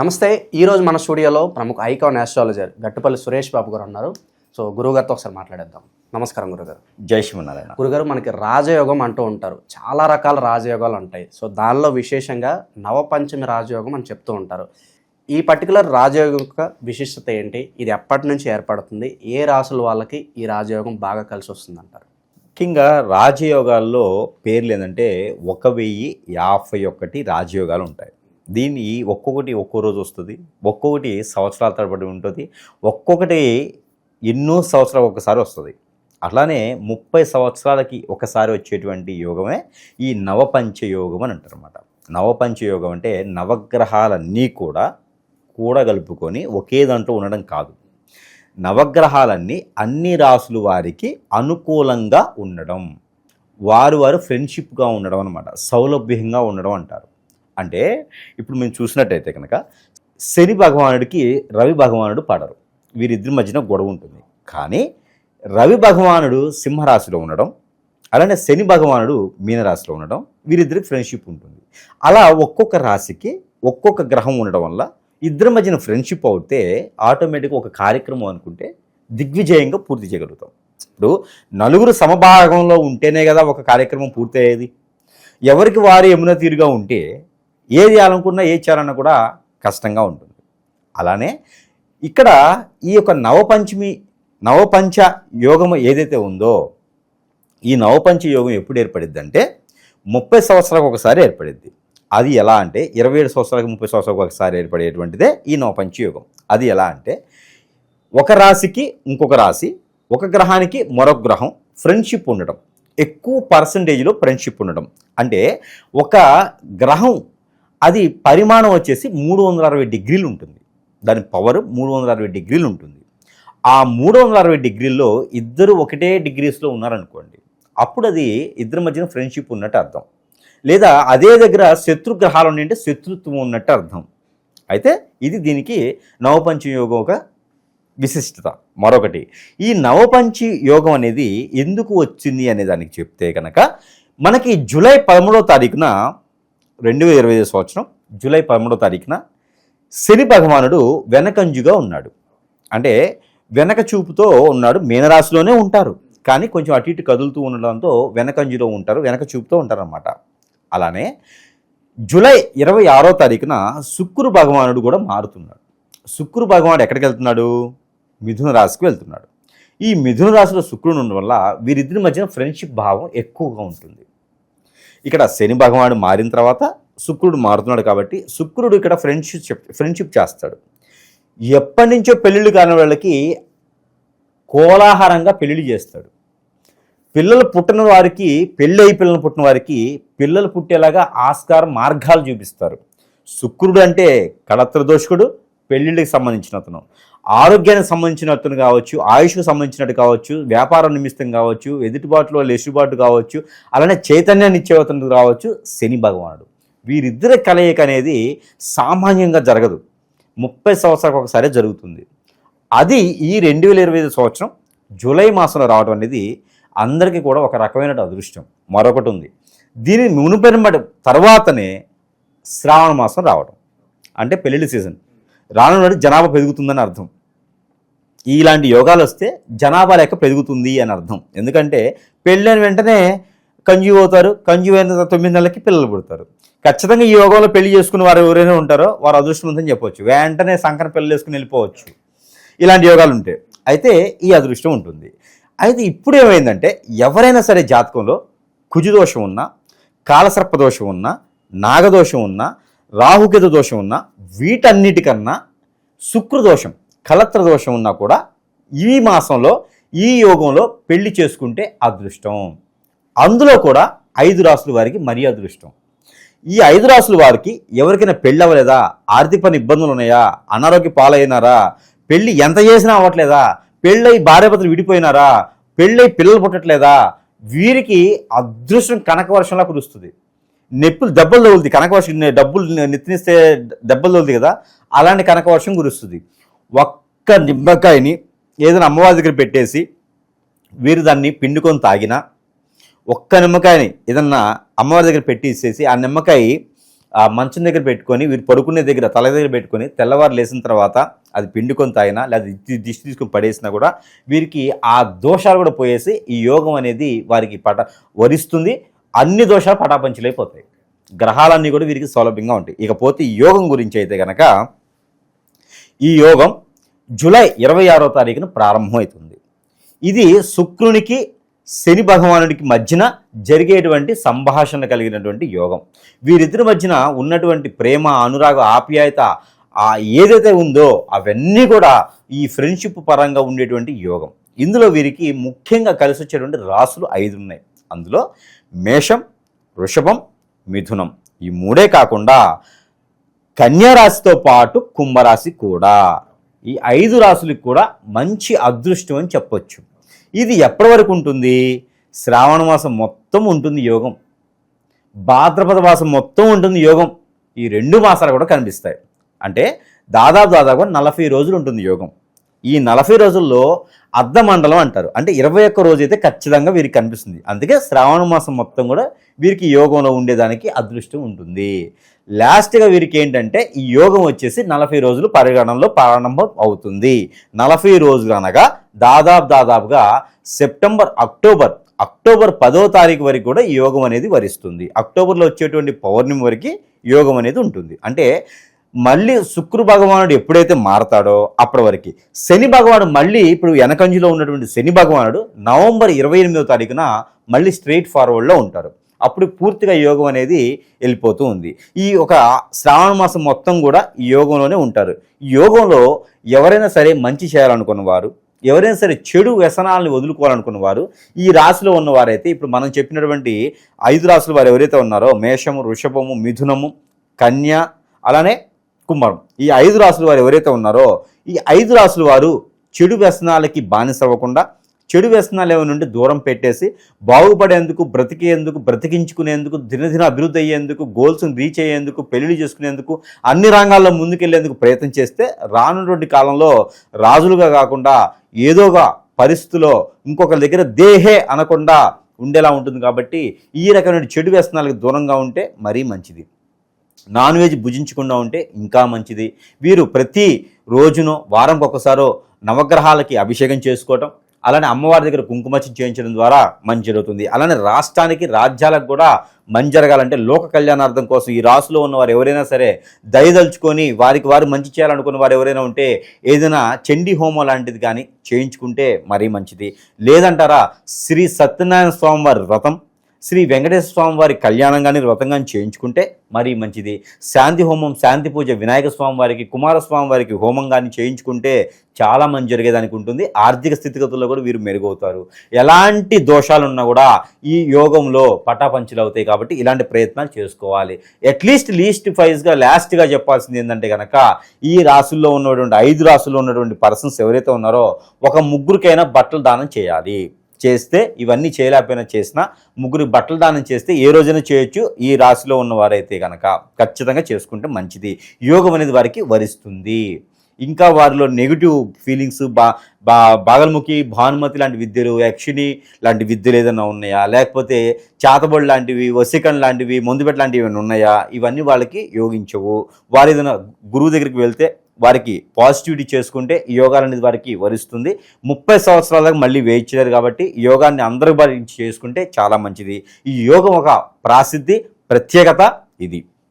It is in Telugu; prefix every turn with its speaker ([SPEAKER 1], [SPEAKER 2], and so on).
[SPEAKER 1] నమస్తే ఈరోజు మన స్టూడియోలో ప్రముఖ ఐకాన్ ఆస్ట్రాలజర్ గట్టుపల్లి సురేష్ బాబు గారు ఉన్నారు. సో గురుగారితో ఒకసారి మాట్లాడేద్దాం. నమస్కారం గురుగారు.
[SPEAKER 2] జై శ్రీమన్నారాయణ.
[SPEAKER 1] గురుగారు మనకి రాజయోగం అంటూ ఉంటారు. చాలా రకాల రాజయోగాలు ఉంటాయి. సో దానిలో విశేషంగా నవపంచమి రాజయోగం అని చెప్తూ ఉంటారు. ఈ పర్టికులర్ రాజయోగం యొక్క విశిష్టత ఏంటి? ఇది ఎప్పటి నుంచి ఏర్పడుతుంది? ఏ రాసుల వాళ్ళకి ఈ రాజయోగం బాగా కలిసి వస్తుంది అంటారు
[SPEAKER 2] ముఖ్యంగా రాజయోగాల్లో పేర్లు ఏంటంటే ఒక వెయ్యి యాభై ఒకటి రాజయోగాలు ఉంటాయి. దీన్ని ఒక్కొక్కటి ఒక్కో రోజు వస్తుంది ఒక్కొక్కటి సంవత్సరాల తరబడి ఉంటుంది ఒక్కొక్కటి ఎన్నో సంవత్సరాలు ఒకసారి వస్తుంది. అట్లానే ముప్పై సంవత్సరాలకి ఒకసారి వచ్చేటువంటి యోగమే ఈ నవపంచ యోగం అని అంటారు అనమాట నవపంచ యోగం అంటే నవగ్రహాలన్నీ కూడా కూడగలుపుకొని ఒకే దాంట్లో ఉండడం కాదు. నవగ్రహాలన్నీ అన్ని రాసులు వారికి అనుకూలంగా ఉండడం వారు వారు ఫ్రెండ్షిప్గా ఉండడం అనమాట సౌలభ్యంగా ఉండడం అంటారు. అంటే ఇప్పుడు మేము చూసినట్టయితే కనుక శని భగవానుడికి రవి భగవానుడు పడరు. వీరిద్దరి మధ్యన గొడవ ఉంటుంది. కానీ రవి భగవానుడు సింహరాశిలో ఉండడం అలానే శని భగవానుడు మీనరాశిలో ఉండడం వీరిద్దరికి ఫ్రెండ్షిప్ ఉంటుంది. అలా ఒక్కొక్క రాశికి ఒక్కొక్క గ్రహం ఉండడం వల్ల ఇద్దరి మధ్యన ఫ్రెండ్షిప్ అవుతే ఆటోమేటిక్గా ఒక కార్యక్రమం అనుకుంటే దిగ్విజయంగా పూర్తి చేయగలుగుతాం. ఇప్పుడు నలుగురు సమభాగంలో ఉంటేనే కదా ఒక కార్యక్రమం పూర్తయ్యేది. ఎవరికి వారు యమున తీరుగా ఉంటే ఏది చేయాలనుకున్నా ఏది చేయాలన్నా కూడా కష్టంగా ఉంటుంది. అలానే ఇక్కడ ఈ యొక్క నవపంచమి నవపంచ యోగం ఏదైతే ఉందో ఈ నవపంచ యోగం ఎప్పుడు ఏర్పడిద్ది అంటే ముప్పై సంవత్సరాలకు ఒకసారి ఏర్పడిద్ది. అది ఎలా అంటే ఇరవై ఏడు సంవత్సరాలకు ముప్పై సంవత్సరాలకు ఒకసారి ఏర్పడేటువంటిదే ఈ నవపంచ యోగం. అది ఎలా అంటే ఒక రాశికి ఇంకొక రాశి ఒక గ్రహానికి మరొక గ్రహం ఫ్రెండ్షిప్ ఉండడం. ఎక్కువ పర్సంటేజ్లో ఫ్రెండ్షిప్ ఉండడం. అంటే ఒక గ్రహం అది పరిమాణం వచ్చేసి మూడు వందల అరవై డిగ్రీలు ఉంటుంది. దాని పవర్ మూడు వందల అరవై డిగ్రీలు ఉంటుంది. ఆ మూడు వందల అరవై డిగ్రీల్లో ఇద్దరు ఒకటే డిగ్రీస్లో ఉన్నారనుకోండి అప్పుడు అది ఇద్దరి మధ్యన ఫ్రెండ్షిప్ ఉన్నట్టు అర్థం. లేదా అదే దగ్గర శత్రు గ్రహాలు ఉంటే శత్రుత్వం ఉన్నట్టు అర్థం. అయితే ఇది దీనికి నవపంచ యోగం ఒక విశిష్టత. మరొకటి ఈ నవపంచి యోగం అనేది ఎందుకు వచ్చింది అనే దానికి చెప్తే కనుక మనకి జూలై పదమూడవ తారీఖున రెండు వేల ఇరవై ఐదు సంవత్సరం జూలై పదమూడవ తారీఖున శని భగవానుడు వెనకంజుగా ఉన్నాడు. అంటే వెనక చూపుతో ఉన్నాడు మీనరాశిలోనే ఉంటారు. కానీ కొంచెం అటు ఇటు కదులుతూ ఉండడంతో వెనకంజులో ఉంటారు వెనక చూపుతో ఉంటారనమాట అలానే జూలై ఇరవై ఆరో తారీఖున శుక్రు భగవానుడు కూడా మారుతున్నాడు. శుక్రు భగవానుడు ఎక్కడికి వెళ్తున్నాడు? మిథున రాశికి వెళ్తున్నాడు. ఈ మిథున రాశిలో శుక్రుడు ఉండడం వల్ల వీరిద్దరి మధ్యన ఫ్రెండ్షిప్ భావం ఎక్కువగా ఉంటుంది. ఇక్కడ శని భగవానుడు మారిన తర్వాత శుక్రుడు మారుతున్నాడు కాబట్టి శుక్రుడు ఇక్కడ ఫ్రెండ్షిప్ ఫ్రెండ్షిప్ చేస్తాడు. ఎప్పటి నుంచో పెళ్ళిళ్ళు కాని వాళ్ళకి కోలాహలంగా పెళ్ళిళ్ళు చేస్తాడు. పిల్లలు పుట్టిన వారికి పెళ్ళి అయి పిల్లలు పుట్టిన వారికి పిల్లలు పుట్టేలాగా ఆస్కార మార్గాలు చూపిస్తారు. శుక్రుడు అంటే కళత్ర దోషకుడు పెళ్ళిళ్ళకి సంబంధించిన అతను. ఆరోగ్యానికి సంబంధించిన అతను కావచ్చు ఆయుష్కు సంబంధించినట్టు కావచ్చు వ్యాపారం నిమిత్తం కావచ్చు ఎదుటిబాటులో లెసుబాటు కావచ్చు అలానే చైతన్యాన్ని ఇచ్చే అతను కావచ్చు శని భగవానుడు. వీరిద్దరి కలయిక అనేది సామాన్యంగా జరగదు. ముప్పై సంవత్సరాలకు ఒకసారి జరుగుతుంది. అది ఈ రెండు వేల ఇరవై ఐదు సంవత్సరం జూలై మాసంలో రావడం అనేది అందరికీ కూడా ఒక రకమైన అదృష్టం. మరొకటి ఉంది. దీని మునుపెనబడి తర్వాతనే శ్రావణ మాసం రావడం. అంటే పెళ్ళిళ్ళ సీజన్. రానున్నది జనాభా పెరుగుతుందని అర్థం. ఇలాంటి యోగాలు వస్తే జనాభా లెక్క పెరుగుతుంది అని అర్థం. ఎందుకంటే పెళ్ళైన వెంటనే కంజు అవుతారు కంజు అయిన తొమ్మిది నెలలకి పిల్లలు పుడతారు. ఖచ్చితంగా ఈ యోగంలో పెళ్ళి చేసుకున్న వారు ఎవరైనా ఉంటారో వారు అదృష్టవంతని చెప్పవచ్చు. వెంటనే సంకర పెళ్ళి చేసుకుని వెళ్ళిపోవచ్చు. ఇలాంటి యోగాలు ఉంటాయి అయితే ఈ అదృష్టం ఉంటుంది. అయితే ఇప్పుడు ఏమైందంటే ఎవరైనా సరే జాతకంలో కుజుదోషం ఉన్నా కాలసర్పదోషం ఉన్నా నాగదోషం ఉన్నా రాహుకేత దోషం ఉన్నా వీటన్నిటికన్నా శుక్రదోషం కలత్ర దోషం ఉన్నా కూడా ఈ మాసంలో ఈ యోగంలో పెళ్ళి చేసుకుంటే అదృష్టం. అందులో కూడా ఐదు రాసుల వారికి మరీ అదృష్టం. ఈ ఐదు రాసుల వారికి ఎవరికైనా పెళ్ళి అవ్వలేదా ఆర్థిక పని ఇబ్బందులు ఉన్నాయా? అనారోగ్య పాలైనారా? పెళ్ళి ఎంత చేసినా అవ్వట్లేదా? పెళ్ళై భార్యభర్తలు విడిపోయినారా? పెళ్ళై పిల్లలు పుట్టట్లేదా? వీరికి అదృష్టం కనక వర్షంలా కురుస్తుంది. నెప్పులు దెబ్బలు తగులుతుంది కనకవర్షం డబ్బులు నెత్తినిస్తే దెబ్బలు తగులుతుంది కదా అలాంటి కనక వర్షం కురుస్తుంది. ఒక్క నిమ్మకాయని ఏదైనా అమ్మవారి దగ్గర పెట్టేసి వీరు దాన్ని పిండుకొని తాగినా ఒక్క నిమ్మకాయని ఏదన్నా అమ్మవారి దగ్గర పెట్టి ఇచ్చేసి ఆ నిమ్మకాయ ఆ మంచం దగ్గర పెట్టుకొని వీరు పడుకునే దగ్గర తల దగ్గర పెట్టుకొని తెల్లవారు లేచిన తర్వాత అది పిండుకొని తాగినా లేదా దిష్టి తీసుకొని పడేసినా కూడా వీరికి ఆ దోషాలు కూడా పోయేసి ఈ యోగం అనేది వారికి పట వరిస్తుంది. అన్ని దోషాలు పటాపంచలైపోతాయి. గ్రహాలన్నీ కూడా వీరికి సౌలభ్యంగా ఉంటాయి. ఇకపోతే ఈ యోగం గురించి అయితే గనక ఈ యోగం జూలై ఇరవై ఆరో తారీఖున ప్రారంభమవుతుంది ఇది శుక్రునికి శని భగవానుడికి మధ్యన జరిగేటువంటి సంభాషణ కలిగినటువంటి యోగం. వీరిద్దరి మధ్యన ఉన్నటువంటి ప్రేమ అనురాగ ఆప్యాయత ఆ ఏదైతే ఉందో అవన్నీ కూడా ఈ ఫ్రెండ్షిప్ పరంగా ఉండేటువంటి యోగం. ఇందులో వీరికి ముఖ్యంగా కలిసి వచ్చేటువంటి రాసులు ఐదు ఉన్నాయి అందులో మేషం వృషభం మిథునం. ఈ మూడే కాకుండా కన్యారాశితో పాటు కుంభరాశి కూడా. ఈ ఐదు రాశులకు కూడా మంచి అదృష్టం అని చెప్పొచ్చు. ఇది ఎప్పటి వరకు ఉంటుంది? శ్రావణ మాసం మొత్తం ఉంటుంది యోగం. భాద్రపద మాసం మొత్తం ఉంటుంది యోగం. ఈ రెండు మాసాలు కూడా కనిపిస్తాయి. అంటే దాదాపు దాదాపు నలభై రోజులు ఉంటుంది యోగం. ఈ నలభై రోజుల్లో అర్ధమండలం అంటారు. అంటే ఇరవై ఒక్క రోజు అయితే ఖచ్చితంగా వీరికి కనిపిస్తుంది. అందుకే శ్రావణ మాసం మొత్తం కూడా వీరికి యోగంలో ఉండేదానికి అదృష్టం ఉంటుంది. లాస్ట్గా వీరికి ఏంటంటే ఈ యోగం వచ్చేసి నలభై రోజులు పరిగణనలో ప్రారంభం అవుతుంది. నలభై రోజులు అనగా దాదాపు దాదాపుగా సెప్టెంబర్ అక్టోబర్ అక్టోబర్ పదో తారీఖు వరకు కూడా యోగం అనేది వరిస్తుంది. అక్టోబర్లో వచ్చేటువంటి పౌర్ణమి వరకు యోగం అనేది ఉంటుంది. అంటే మళ్ళీ శుక్రు భగవానుడు ఎప్పుడైతే మారతాడో అప్పటి వరకు. శని భగవానుడు మళ్ళీ ఇప్పుడు వెనకంజులో ఉన్నటువంటి శని భగవానుడు నవంబర్ ఇరవై ఎనిమిదో తారీఖున మళ్ళీ స్ట్రైట్ ఫార్వర్డ్లో ఉంటారు అప్పుడు పూర్తిగా యోగం అనేది వెళ్ళిపోతూ ఉంది. ఈ ఒక శ్రావణ మాసం మొత్తం కూడా ఈ యోగంలోనే ఉంటారు. యోగంలో ఎవరైనా సరే మంచి చేయాలనుకున్న వారు ఎవరైనా సరే చెడు వ్యసనాలను వదులుకోవాలనుకున్న వారు ఈ రాశిలో ఉన్నవారైతే ఇప్పుడు మనం చెప్పినటువంటి ఐదు రాశుల వారు ఎవరైతే ఉన్నారో మేషము వృషభము మిథునము కన్య అలానే కుంభం. ఈ ఐదు రాసుల వారు ఎవరైతే ఉన్నారో ఈ ఐదు రాసుల వారు చెడు వ్యసనాలకి బానిస అవ్వకుండా చెడు వ్యసనాలు ఏమైనా ఉంటే దూరం పెట్టేసి బాగుపడేందుకు బ్రతికేందుకు బ్రతికించుకునేందుకు దినదిన అభివృద్ధి అయ్యేందుకు గోల్స్ని రీచ్ అయ్యేందుకు పెళ్ళి చేసుకునేందుకు అన్ని రంగాల్లో ముందుకెళ్ళేందుకు ప్రయత్నం చేస్తే రానున్నటువంటి కాలంలో రాజులుగా కాకుండా ఏదోగా పరిస్థితిలో ఇంకొకరి దగ్గర దేహే అనకుండా ఉండేలా ఉంటుంది కాబట్టి ఈ రకమైన చెడు వ్యసనాలకు దూరంగా ఉంటే మరీ మంచిది. నాన్ వెజ్ భుజించకుండా ఉంటే ఇంకా మంచిది. వీరు ప్రతి రోజును వారంకి ఒకసారో నవగ్రహాలకి అభిషేకం చేసుకోవటం అలానే అమ్మవారి దగ్గర కుంకుమర్చన చేయించడం ద్వారా మంచి జరుగుతుంది. అలానే రాష్ట్రానికి రాజ్యాలకు కూడా మంచి జరగాలంటే లోక కళ్యాణార్థం కోసం ఈ రాశిలో ఉన్నవారు ఎవరైనా సరే దయదలుచుకొని వారికి వారు మంచి చేయాలనుకున్న వారు ఎవరైనా ఉంటే ఏదైనా చండీ హోమం లాంటిది కానీ చేయించుకుంటే మరీ మంచిది. లేదంటారా శ్రీ సత్యనారాయణ స్వామి వారి వ్రతం శ్రీ వెంకటేశ్వర స్వామి వారి కళ్యాణం కానీ వ్రతం కానీ చేయించుకుంటే మరీ మంచిది. శాంతి హోమం శాంతి పూజ వినాయక స్వామి వారికి కుమారస్వామి వారికి హోమం కానీ చేయించుకుంటే చాలా మంచి జరిగేదానికి ఉంటుంది. ఆర్థిక స్థితిగతుల్లో కూడా వీరు మెరుగవుతారు. ఎలాంటి దోషాలు ఉన్నా కూడా ఈ యోగంలో పటాపంచులు అవుతాయి కాబట్టి ఇలాంటి ప్రయత్నాలు చేసుకోవాలి. అట్లీస్ట్ లీస్ట్ ఫైజ్గా లాస్ట్గా చెప్పాల్సింది ఏంటంటే కనుక ఈ రాసుల్లో ఉన్నటువంటి ఐదు రాసుల్లో ఉన్నటువంటి పర్సన్స్ ఎవరైతే ఉన్నారో ఒక ముగ్గురికైనా బట్టలు దానం చేయాలి. చేస్తే ఇవన్నీ చేయలేకపోయినా చేసినా ముగ్గురు బట్టలు దానం చేస్తే ఏ రోజైనా చేయొచ్చు ఈ రాశిలో ఉన్నవారైతే కనుక ఖచ్చితంగా చేసుకుంటే మంచిది. యోగం అనేది వారికి వరిస్తుంది. ఇంకా వారిలో నెగిటివ్ ఫీలింగ్స్ బా బా బాగల్ముఖి భానుమతి లాంటి విద్యలు యక్షిణి లాంటి విద్యలు ఏదైనా ఉన్నాయా? లేకపోతే చేతబడి లాంటివి వసికన్ లాంటివి ముందుపెట్ట లాంటివి ఏమైనా ఉన్నాయా? ఇవన్నీ వాళ్ళకి యోగించవు. వారు ఏదైనా గురువు దగ్గరికి వెళ్తే వారికి పాజిటివిటీ చేసుకుంటే యోగా అనేది వారికి వరిస్తుంది. ముప్పై సంవత్సరాల దాకా మళ్ళీ వెయిట్ కాబట్టి యోగాన్ని అందరూ వారికి చేసుకుంటే చాలా మంచిది. ఈ యోగం ఒక ప్రాసిద్ధి ప్రత్యేకత ఇది.